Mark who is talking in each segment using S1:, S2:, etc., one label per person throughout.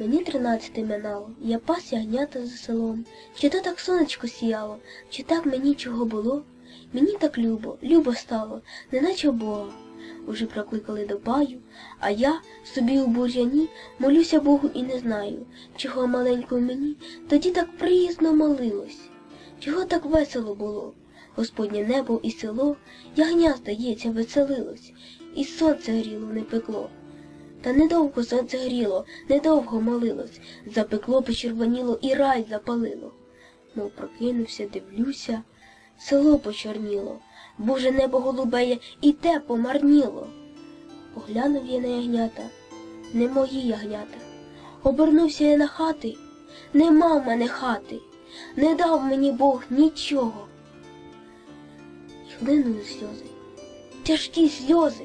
S1: Мені тринадцяти минало, я пас ягнята за селом. Чи то так сонечко сіяло, чи так мені чого було? Мені так любо, любо стало, неначе Бога. Уже прокликали до баю, а я собі у бур'яні молюся Богу і не знаю, чого маленькою мені тоді так приязно молилось, чого так весело було. Господнє небо і село, ягня, здається, веселилось, і сонце гріло не пекло. Та недовго сонце гріло, недовго молилось, запекло, почервоніло і рай запалило. Мов прокинувся, дивлюся, село почорніло, Боже небо голубеє, і те помарніло. Поглянув я на ягнята, не мої ягнята. Обернувся я на хати, нема в мене хати, не дав мені Бог нічого. І хлинули сльози, тяжкі сльози.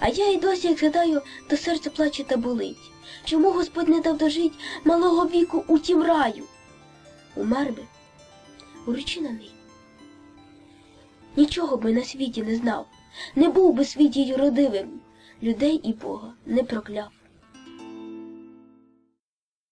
S1: А я й досі, як згадаю, то серце плаче та болить. Чому Господь не дав дожить малого віку у тім раю? Умер би, уречи на неї. Нічого би на світі не знав, не був би світі родивим, людей і Бога не прокляв.